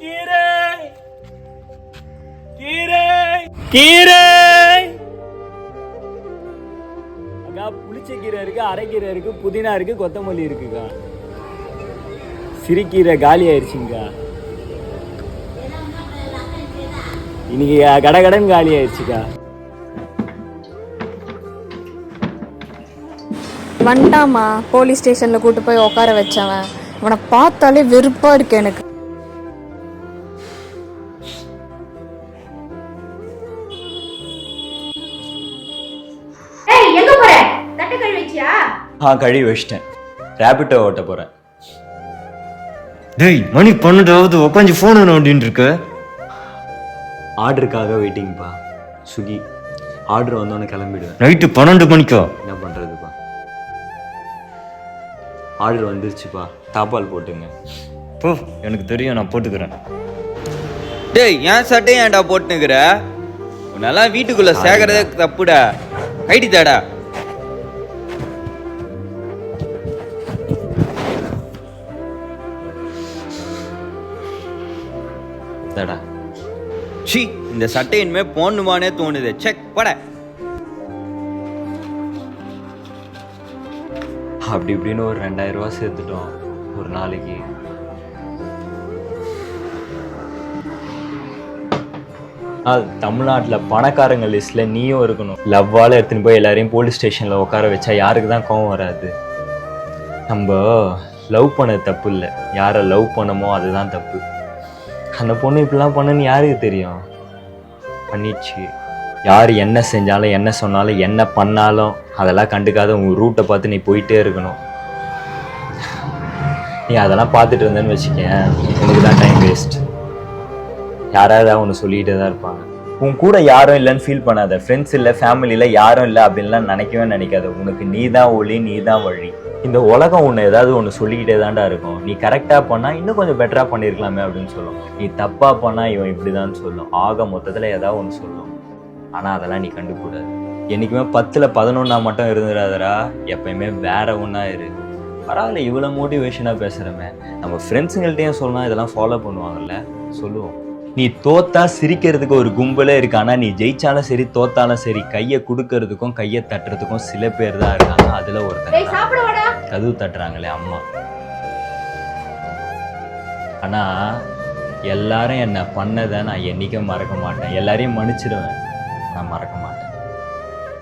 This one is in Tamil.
கீரை. கீரை. கீரை. அக்கா புளிச்ச கீரை இருக்கு அரைக்கீரை இருக்கு புதினா இருக்கு கொத்தமல்லி இருக்குக்கா சிறுகீரை காலி ஆயிடுச்சுங்கக்கா இன்னைக்கு கடை கடன் காலி ஆயிடுச்சுக்கா. வந்துட்டாமா போலீஸ் ஸ்டேஷனில் கூட்டு போய் உட்கார வச்சவன். அவனை பார்த்தாலே வெறுப்பாக இருக்கு எனக்கு. ஏய் எங்க போற? தட்டை கழுவி வச்சியா? ஆ கழுவி வச்சிட்டேன். ரேபிட்டோ ஓட்ட போகிறேன் டேய் மணி பன்னெண்டாவது உட்காந்து ஃபோன் நோண்டின்னு இருக்க? ஆர்டருக்காக வெயிட்டிங்ப்பா ஸ்விக்கி ஆர்டர் வந்தோடனே கிளம்பிடுவேன். நைட்டு பன்னெண்டு மணிக்கா? என்ன பண்ணுறதுப்பா ஆர்டர் வந்துருச்சுப்பா. தாப்பால் போட்டுங்க. போ எனக்கு தெரியும் நான் போட்டுக்கிறேன். டேய் ஏன் சட்டையும் ஏன்டா போட்டுனுக்குற? உன்னெல்லாம் வீட்டுக்குள்ள சேர்க்கறதே தப்புடா. கைடி தாடா. தடா சி இந்த சட்டை இனிமே போடணுமானே தோணுது. செக் பட. அப்படி இப்படின்னு ஒரு ரெண்டாயிரம் ரூபா சேர்த்துட்டோம். ஒரு நாளைக்கு. அது தமிழ்நாட்டில் பணக்காரங்க லிஸ்ட்டில் நீயும் இருக்கணும். லவ்வால் எடுத்துன்னு போய் எல்லாரையும் போலீஸ் ஸ்டேஷனில் உட்கார வச்சா யாருக்கு தான் கோவம் வராது? நம்ம லவ் பண்ண தப்பு இல்லை. யாரை லவ் பண்ணமோ அதுதான் தப்பு. அந்த பொண்ணு இப்படிலாம் பண்ணுன்னு யாருக்கு தெரியும்? பண்ணிடுச்சு யார் என்ன செஞ்சாலும் என்ன சொன்னாலும் என்ன பண்ணாலும் அதெல்லாம் கண்டுக்காத உங்கள் ரூட்டை பார்த்து நீ போயிட்டே இருக்கணும். நீ அதெல்லாம் பார்த்துட்டு இருந்தேன்னு வச்சுக்கேன். உனக்கு தான் டைம் வேஸ்ட் யாராவது ஒன்று சொல்லிகிட்டே தான் இருப்பாங்க. உன் கூட யாரும் இல்லைன்னு ஃபீல் பண்ணாத. ஃப்ரெண்ட்ஸ் இல்லை ஃபேமிலியில் யாரும் இல்லை அப்படின்லாம் நினைக்கவே நினைக்காத. உனக்கு நீ தான் ஒளி நீ தான் வழி. இந்த உலகம் ஒன்று ஏதாவது ஒன்று சொல்லிக்கிட்டே தான்டா இருக்கும். நீ கரெக்டாக பண்ணால் இன்னும் கொஞ்சம் பெட்டராக பண்ணியிருக்கலாமே அப்படின்னு சொல்லும். நீ தப்பாக பண்ணால் இவன் இப்படி தான் சொல்லும். ஆக மொத்தத்தில் ஏதாவது ஒன்று சொல்லும். ஆனால் அதெல்லாம் நீ கண்டுக்கூடாது. என்றைக்குமே பத்தில் பதினொன்னா மட்டும் இருந்துடாதடா. எப்பயுமே வேற ஒன்றா இரு. பரவாயில்ல இவ்வளோ மோட்டிவேஷனாக பேசுகிறமே நம்ம ஃப்ரெண்ட்ஸுங்கள்ட்டையும் சொல்லலாம் இதெல்லாம் ஃபாலோ பண்ணுவாங்கல்ல. சொல்லுவோம். நீ தோத்தா சிரிக்கிறதுக்கு ஒரு கும்பலே இருக்கு. ஆனா நீ ஜெயிச்சாலும் சரி தோத்தாலும் சரி கையை கொடுக்கறதுக்கும் கையை தட்டுறதுக்கும் சில பேர் தான் இருக்காங்க. அதுல வாடா கதவு தட்டுறாங்களே அம்மா. ஆனா எல்லாரும் என்ன பண்ணதை நான் என்னைக்கும் மறக்க மாட்டேன். எல்லாரையும் மன்னிச்சிடுவேன் നാം മറക്കും മാട്ടേൻ